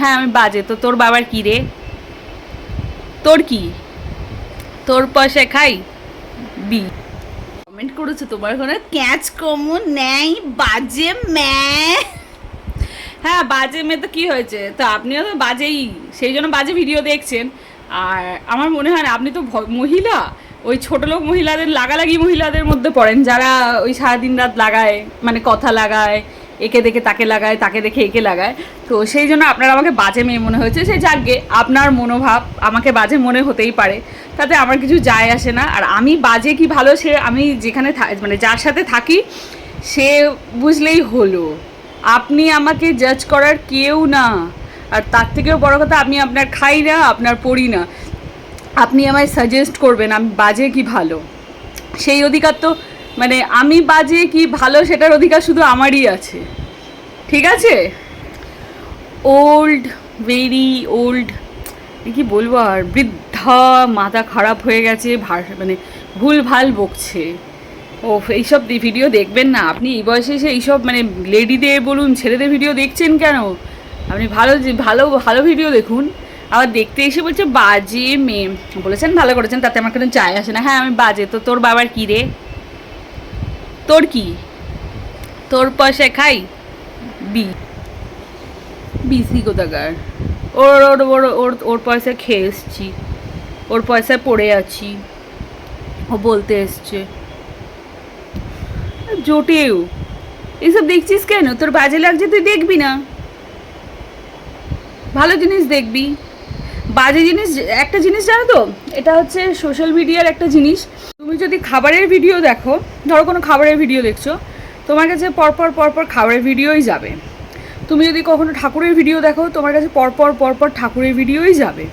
হ্যাঁ আমি বাজে। তো তোর বাবার কি রে? তোর কি? তোর পয়সা খাই? বি। কমেন্ট করেছ তোমার ওখানে ক্যাচ কমন নেই, বাজে ম্যা। হ্যাঁ বাজে মেয়ে তো কি হয়েছে? তো আপনিও তো বাজেই, সেই জন্য বাজে ভিডিও দেখছেন। আর আমার মনে হয় না, আপনি তো মহিলা। ওই ছোট লোক মহিলাদের লাগালাগি মহিলাদের মধ্যে পড়েন। যারা ওই সারাদিন রাত লাগায় মানে কথা লাগায় একে দেখে তাকে লাগায়, তাকে দেখে একে লাগায়। তো সেই জন্য আপনার আমাকে বাজে মেয়ে মনে হয়েছে সেই যাকগে, আপনার মনোভাব আমাকে বাজে মনে হতেই পারে। তাতে আমার কিছু যায় আসে না। আর আমি বাজে কি ভালো, সে আমি যেখানে মানে যার সাথে থাকি, সে বুঝলেই হলো। আপনি আমাকে জাজ করার কেউ না। আর তার থেকেও বড় কথা, আমি আপনার খাই না, আপনার পড়ি না। আপনি আমায় সাজেস্ট করবেন, আমি বাজে কি ভালো। সেই অধিকার তো মানে আমি বাজে কি ভালো সেটার অধিকার শুধু আমারই আছে? ঠিক আছে? ওল্ড ভেরি ওল্ড কি বলব আর? বৃদ্ধা, মাথা খারাপ হয়ে গেছে মানে ভুল ভালো বকছে। ও এইসব ভিডিও দেখবেন না। আপনি এই বয়সে এসে এইসব মানে লেডিদের বলুন, ছেলেদের ভিডিও দেখছেন কেন? আপনি ভালো ভালো ভালো ভিডিও দেখুন। আবার দেখতে এসে বলছে, বাজে মেয়ে বলেছেন ভালো করেছেন, তাতে আমার কোনো চায় আসে না। হ্যাঁ আমি বাজে। তো তোর বাবার কী রে? তোর কি? তোর পয়সায় খাই? বি। বিসি কোথাকার? ওর ওর ওর ওর ওর পয়সা খেয়ে এসছি। ওর পয়সায় পড়ে আছি। ও বলতে এসছে। জোটেও এসব দেখছিস কেন? তোর বাজে লাগছে তুই দেখবি না। ভালো জিনিস দেখবি। বাজে জিনিস একটা জিনিস জানো তো? এটা হচ্ছে সোশ্যাল মিডিয়ার একটা জিনিস। তুমি যদি খাবারের ভিডিও দেখো, ধরো কোনো খাবারের ভিডিও দেখছ, তোমার কাছে পরপর পরপর খাবারের ভিডিওই যাবে। তুমি যদি কখনো ঠাকুরের ভিডিও দেখো, তোমার কাছে পরপর পরপর ঠাকুরের ভিডিওই যাবে।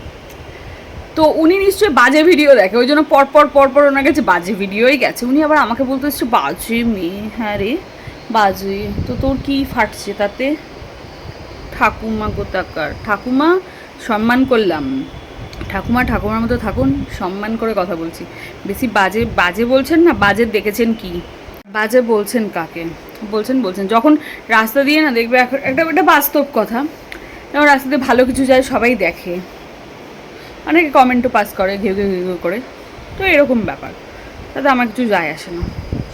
তো উনি নিশ্চয়ই বাজে ভিডিও দেখে, ওই জন্য পরপর পরপর ওনার কাছে বাজে ভিডিওই গেছে। উনি আবার আমাকে বলতে এসছে, বাজে মেয়ে হ্যাঁ রে, বাজে। তো তোর কি ফাটছে তাতে? ঠাকুমা কোথাকার, ঠাকুমা, সম্মান করলাম। ঠাকুমা, ঠাকুমার মতো থাকুন, সম্মান করে কথা বলছি। বেশি বাজে বাজে বলছেন না, বাজে দেখেছেন কি? বাজে বলছেন কাকে? বলছেন বলছেন। যখন রাস্তা দিয়ে না দেখবে এখন একটা একটা বাস্তব কথা, যেমন রাস্তা দিয়ে ভালো কিছু যায়, সবাই দেখে। অনেকে কমেন্টও পাস করে, ঘেউ ঘেউ ঘেউ করে। তো এরকম ব্যাপার। তাতে আমার কিছু যায় আসে না।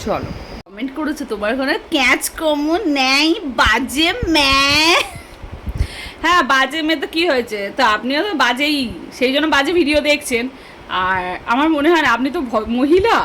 চলো। কমেন্ট করেছে তোমার ওখানে ক্যাচ কমন নেই, বাজে, ম্যা। হ্যাঁ বাজে মেয়ে তো কি হয়েছে? তো আপনিও তো বাজেই, সেই জন্য বাজে ভিডিও দেখছেন। আর আমার মনে হয় না, আপনি তো মহিলা।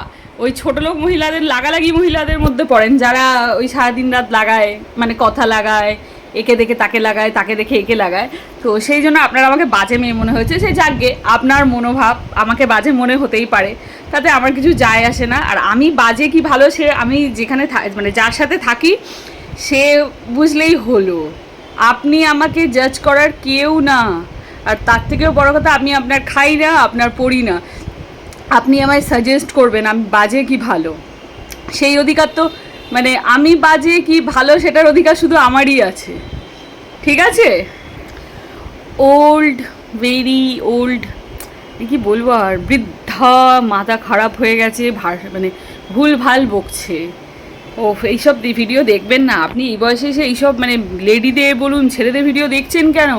ওই ছোট লোক মহিলাদের, লাগালাগি মহিলাদের মধ্যে পড়েন। যারা ওই সারাদিন রাত লাগায় মানে কথা লাগায়, একে দেখে তাকে লাগায়, তাকে দেখে একে লাগায়। তো সেই জন্য আপনার আমাকে বাজে মেয়ে মনে হয়েছে। সেই যাকগে, আপনার মনোভাব, আমাকে বাজে মনে হতেই পারে। তাতে আমার কিছু যায় আসে না। আর আমি বাজে কি ভালো, সে আমি যেখানে মানে যার সাথে থাকি, সে বুঝলেই হলো। আপনি আমাকে জাজ করার কেউ না। আর তার থেকেও বড় কথা, আমি আপনার খাই না, আপনার পড়ি না। আপনি আমায় সাজেস্ট করবেন, আমি বাজে কি ভালো? সেই অধিকার তো মানে আমি বাজে কি ভালো সেটার অধিকার শুধু আমারই আছে। ঠিক আছে? ওল্ড ভেরি ওল্ড কি বলব আর? বৃদ্ধা, মাথা খারাপ হয়ে গেছে মানে ভুল ভালো বকছে। ও এইসব ভিডিও দেখবেন না। আপনি এই বয়সে এসে এইসব মানে লেডিদের বলুন, ছেলেদের ভিডিও দেখছেন কেন?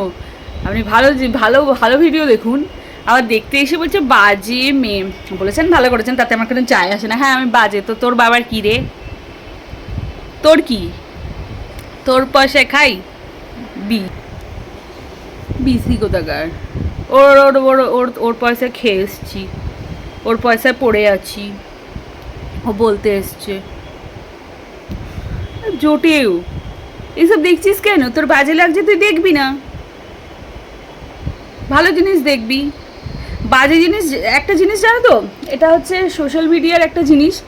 আপনি ভালো ভালো ভালো ভিডিও দেখুন। আবার দেখতে এসে বলছে, বাজে মেয়ে। বলেছেন ভালো করেছেন, তাতে আমার কোনো চায় আসে না। হ্যাঁ আমি বাজে। তো তোর বাবার কী রে? তোর কি? তোর পয়সায় খাই? বি। বিসি কোথাকার? ওর ওর ওর ওর ওর পয়সা খেয়ে এসছি। ওর পয়সায় পড়ে আছি। ও বলতে এসছে। জোটেও। এসব দেখছিস কেন? তোর বাজে লাগছে, তুই দেখবি না। ভালো জিনিস দেখবি। বাজে জিনিস, একটা জিনিস জানো তো? এটা হচ্ছে সোশ্যাল মিডিয়ার একটা জিনিস।